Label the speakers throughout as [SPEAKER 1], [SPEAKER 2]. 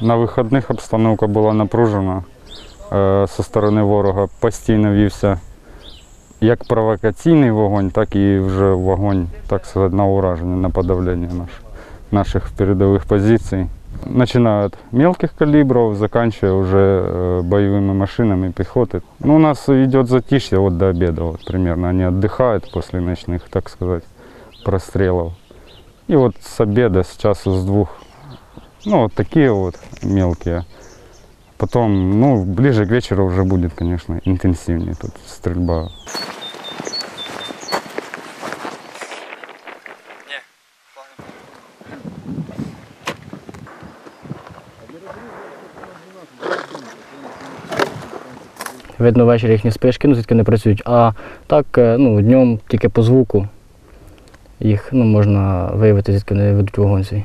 [SPEAKER 1] На вихідних обстановка була напружена е, зі сторони ворога. Постійно вівся як провокаційний вогонь, так і вже вогонь, так сказати, на ураження, на подавлення наш, наших передових позицій. Начиная от мелких калибров, заканчивая уже э, боевыми машинами пехоты. Ну, у нас идет затишье вот до обеда вот, примерно. Они отдыхают после ночных, так сказать, прострелов. И вот с обеда, с часу, с двух, ну, вот такие вот мелкие. Потом, ну, ближе к вечеру уже будет, конечно, интенсивнее тут стрельба.
[SPEAKER 2] Видно ввечері їхні спишки, ну звідки не працюють. А так, е, ну, днем тільки по звуку їх ну, можна виявити, звідки вони ведуть вогонь свій.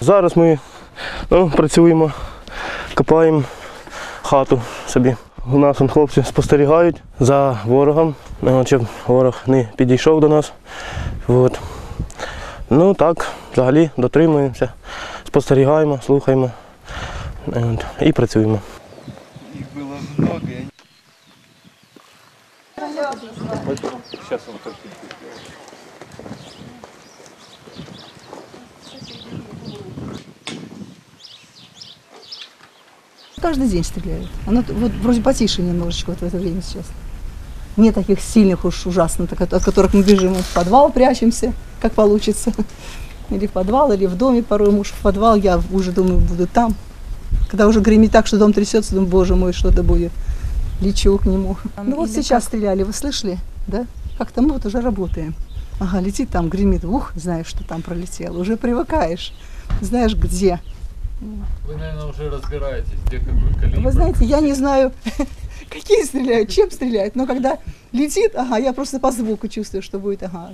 [SPEAKER 3] Зараз ми ну, працюємо, копаємо хату собі. У нас он, хлопці спостерігають за ворогом, ну, щоб ворог не підійшов до нас. От. Ну так, взагалі дотримуємося, спостерігаємо, слухаємо от, і працюємо.
[SPEAKER 4] Их было много, и
[SPEAKER 5] Каждый день стреляют. Оно т- вот вроде потише немножечко вот в это время сейчас. Не таких сильных уж ужасно, от которых мы бежим в подвал, прячемся, как получится. Или в подвал, или в доме порой муж в подвал, я уже думаю, буду там. Когда уже гремит так, что дом трясется, думаю, боже мой, что-то будет. Лечу к нему. Ну вот сейчас стреляли, вы слышали? Да? Как-то мы вот уже работаем. Ага, летит там, гремит, ух, знаешь, что там пролетело. Уже привыкаешь, знаешь, где.
[SPEAKER 6] Вы, наверное, уже разбираетесь, где какой калибр.
[SPEAKER 5] Вы знаете, я не знаю, какие стреляют, чем стреляют, но когда летит, ага, я просто по звуку чувствую, что будет, ага,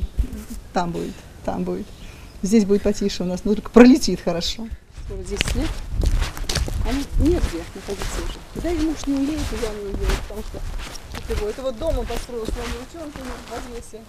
[SPEAKER 5] там будет, там будет. Здесь будет потише у нас, ну только пролетит хорошо. Вот здесь снег, они негде находиться уже. Да и муж не уедет, и я не уеду, потому что это его, это вот дом он построил с утенками в Одессе.